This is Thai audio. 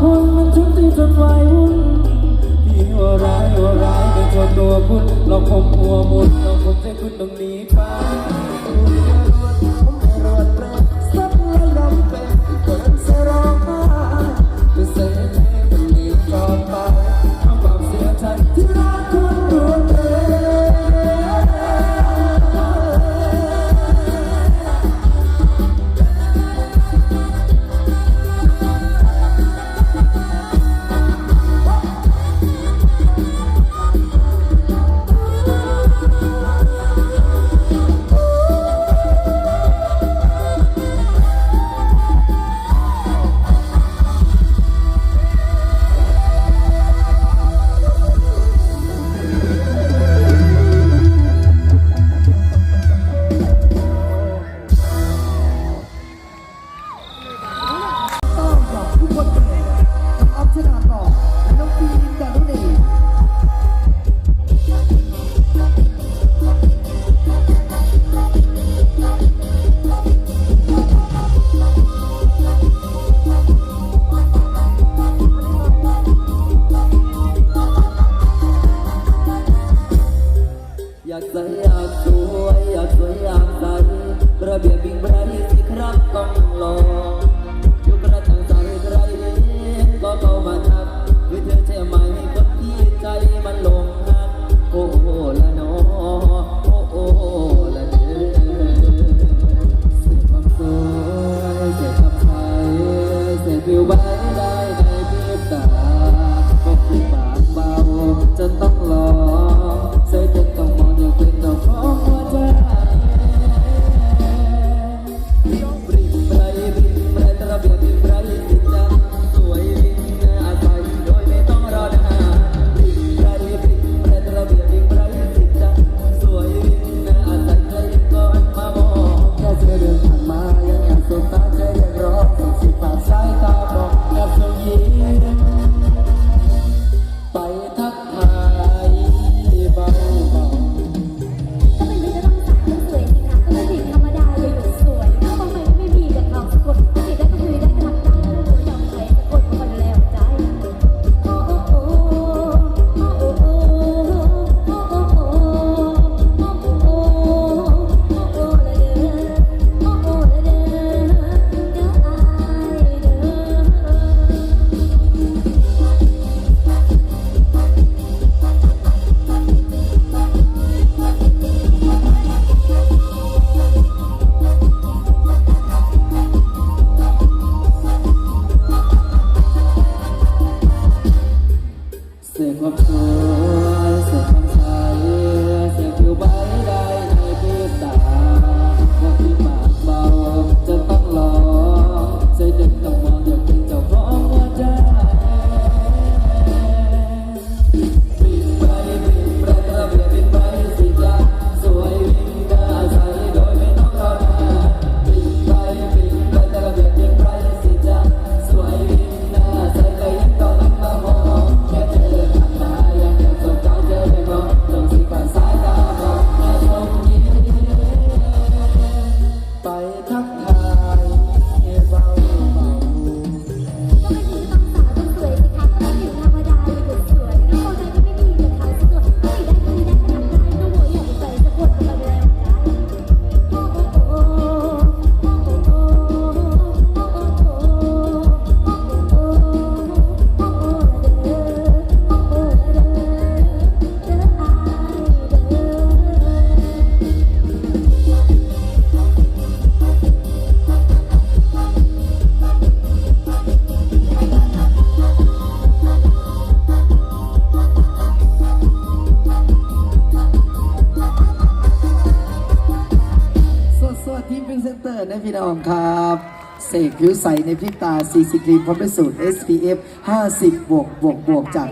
คนมันทุกที่จนไหวหุ่นยิ่งว่าร้ายว่าร้ายในตัวตัวคุณเราคงหัวหมุนเราคงใจคุณต้องหนีไป กผิวใสในพริบตา 40 ครีมพร้อมด้วยสูตร SPF 50 บวกบวกบวกจาก